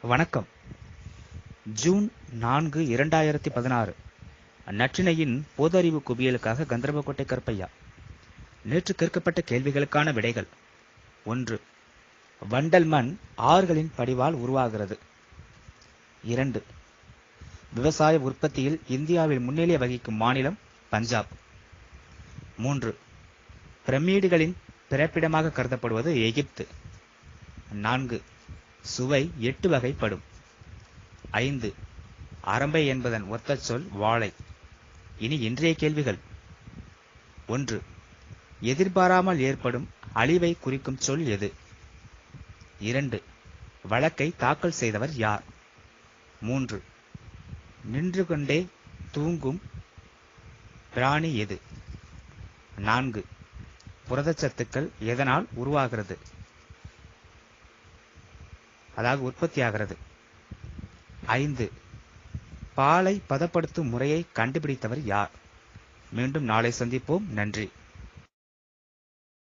வணக்கம். ஜூன் நான்கு இரண்டாயிரத்தி பதினாறு. நற்றினையின் பொது குவியலுக்காக கந்தர்வக்கோட்டை கருப்பையா. நேற்று கேட்கப்பட்ட கேள்விகளுக்கான விடைகள். ஒன்று வண்டல் மண் ஆறுகளின் படிவால் உருவாகிறது. இரண்டு விவசாய உற்பத்தியில் இந்தியாவில் முன்னிலை வகிக்கும் மாநிலம் பஞ்சாப். மூன்று பிரமிடுகளின் பிறப்பிடமாக கருதப்படுவது எகிப்து. நான்கு சுவை எட்டு வகைப்படும். ஐந்து. அரம்பை என்பதன் ஒத்த சொல் வாழை. இனி இன்றைய கேள்விகள். ஒன்று. எதிர்பாராமல் ஏற்படும் அழிவை குறிக்கும் சொல் எது? இரண்டு. வழக்கை தாக்கல் செய்தவர் யார்? மூன்று. நின்று கொண்டே தூங்கும் பிராணி எது? நான்கு. புரதச்சத்துக்கள் எதனால் உருவாகிறது? அதாவது உற்பத்தியாகிறது. ஐந்து பாலை பதப்படுத்தும் முறையை கண்டுபிடித்தவர் யார்? மீண்டும் நாளை சந்திப்போம். நன்றி.